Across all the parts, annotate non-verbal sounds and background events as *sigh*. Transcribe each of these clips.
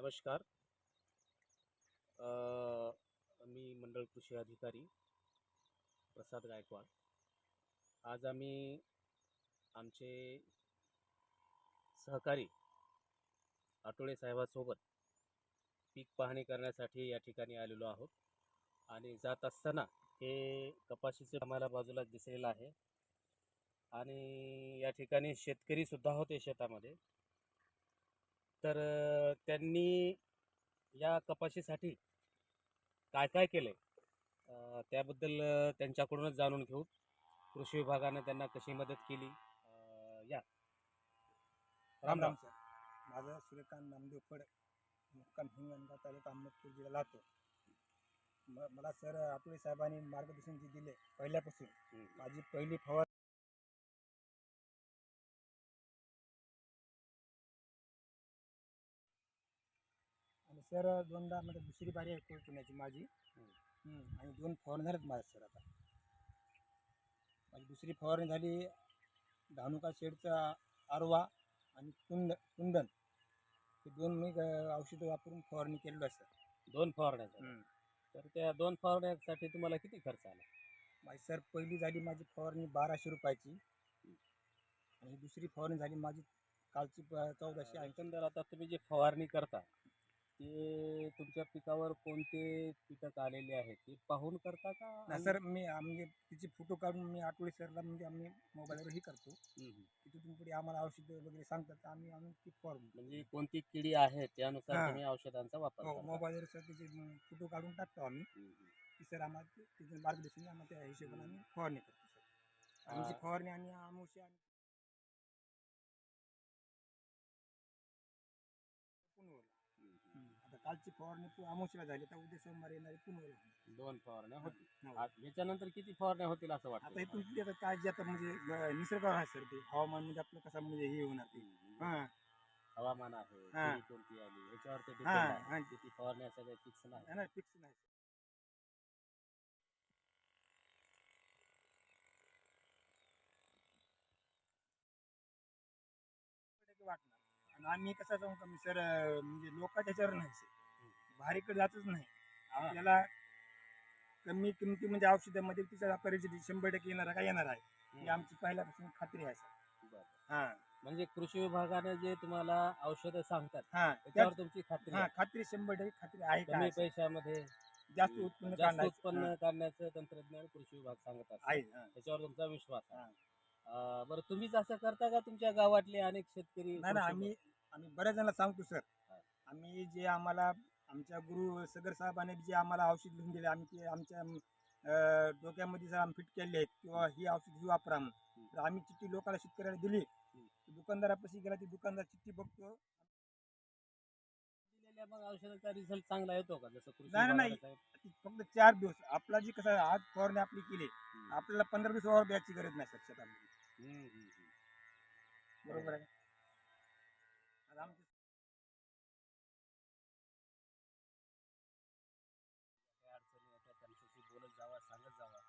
नमस्कार. मी मंडळ कृषी अधिकारी प्रसाद गायकवाड. आज आम्ही आमचे सहकारी आटोळे साहेबासोबत पीक पाहणी करण्यासाठी या ठिकाणी आलेलो आहोत. आणि जात असताना हे कपाशीचे आम्हाला बाजूला दिसलेलं आहे. आणि या ठिकाणी शेतकरीसुद्धा होते शेतामध्ये. तर त्यांनी या कपाशीसाठी काय काय केलं आहे त्याबद्दल त्यांच्याकडूनच जाणून घेऊ. कृषी विभागानं त्यांना कशी मदत केली? या. राम राम सर. माझं सूर्यकांत नामदेव फड मुक्काम हिंगणगाव तालुका अहमदपूर जिल्हा लातूर. म मला सर आठवले साहेबांनी मार्गदर्शन जे दिले पहिल्यापासून. माझी पहिली फवार सर दोनदा म्हणजे दुसरी बारी आहे पुण्याची? माझी. आणि दोन फवारणी झाल्यात माझ्या सर आता. माझी दुसरी फवारणी झाली धानुका शेडचा आरवा आणि कुंद कुंदन. हे दोन मी अ, औषधं वापरून फवारणी केलेलो आहे सर. दोन फवारण्या झाल्या. तर त्या दोन फवारण्यासाठी तुम्हाला किती खर्च आला? माझी सर पहिली झाली माझी फवारणी बाराशे रुपयाची. आणि दुसरी फवारणी झाली माझी कालची प- चौदाशे ऐंशी. एकंदर आता तुम्ही जे फवारणी करता ते तुमच्या पिकावर कोणते कीटक आलेले आहेत ते पाहून करता का सर मी म्हणजे तिचे फोटो काढून मी आठवडे सरला म्हणजे आम्ही मोबाईलवरही करतो हं, हं. तिथून पुढे आम्हाला औषधं वगैरे सांगतात तर आम्ही आणून ती फवारणी म्हणजे कोणती किडी आहे त्यानुसार हां. तुम्ही औषधांचा वापर हो करता. मोबाईलवर सर त्याचे फोटो काढून टाकतो आम्ही. की सर आम्हाला ते- तिथे मार्गदर्शन आम्हाला त्या हिशोबाने आम्ही फवारणी करतो सर आमची फवारणी आणि आमुषी आणि कालची फवारणी आमुषीला झाली तर उद्या सोमवारी येणारी पुनवला दोन फवारण्या होतील. हो. याच्यानंतर किती फवारण्या होतील असं आता वाटतं पुढे आता आता म्हणजे ग- निसर्गावर आहे सर ते. हवामान म्हणजे आपलं कसं म्हणजे हे होणार ते. हां. हवामान आहे हां. कोणती आली याच्यावर ते हां, आहे. हां. किती फवारण्या सगळ्या फिक्स नाही. नाही फिक्स नाही. वाटणार. आणि आम्ही कसं जाऊ का सर म्हणजे लोकांच्या ह्याच्यावर नाही सर. भारीकडे जातच नाही आपल्याला कमी किमती म्हणजे औषधामध्ये तिचा रिझल्ट शंभर टक्के येणार का येणार आहे ही. आमची पहिल्यापासून खात्री आहे सर. हां म्हणजे कृषी विभागाने जे तुम्हाला औषधं सांगतात हां त्याच्यावर तुमची खात्री हां. खात्री शंभर टक्के खात्री आहे कमी? पैशामध्ये जास्त उत्पन्न जास्त उत्पन्न काढण्याचं तंत्रज्ञान कृषी विभाग सांगत आहे. त्याच्यावर तुमचा विश्वास आहे हां. बरं तुम्हीच असं करता का तुमच्या गावातले अनेक शेतकरी नाही आम्ही आम्ही बऱ्याच जणांना सांगतो सर. आम्ही जे आम्हाला आमच्या गुरु सगर साहेबांनी जे आम्हाला औषध लिहून दिले. आम्ही ते आमच्या डोक्यामध्ये जर आम्ही फिट केले आहेत किंवा ही औषध ही वापरा तर आम्ही चिठ्ठी लोकांना शेतकऱ्याला दिली. दुकानदारापाशी गेला ती दुकानदार चिठ्ठी बघतो. मग औषधाचा रिझल्ट चांगला येतो का? जसं नाही, नाही, फक्त चार दिवस. आपला जी कसं आज फवारणी आपली केली. आपल्याला पंधरा दिवस वर द्यायची गरज नाही सर शेतामध्ये. बरोबर आहे आता आमचे काही अडचणी येतात त्यांच्याशी बोलत जावा सांगत जावा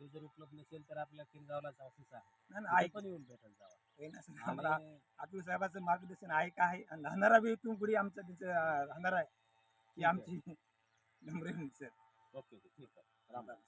ते जर उपलब्ध नसेल तर आपल्या किनगावलाच ऑफिस आहे. नाही, नाही, तिथे पण येऊन भेटत जावा. होय ना सर, आम्हाला आणि अतुल साहेबाचं मार्गदर्शन आहे का आहे? आणि राहणारा बी इथून पुढे आमचं त्यांचं अं, राहणार आहे. की ठीक आहे. आमची *laughs* नम्र सर. ओके ओके ठीक आहे. राम राम.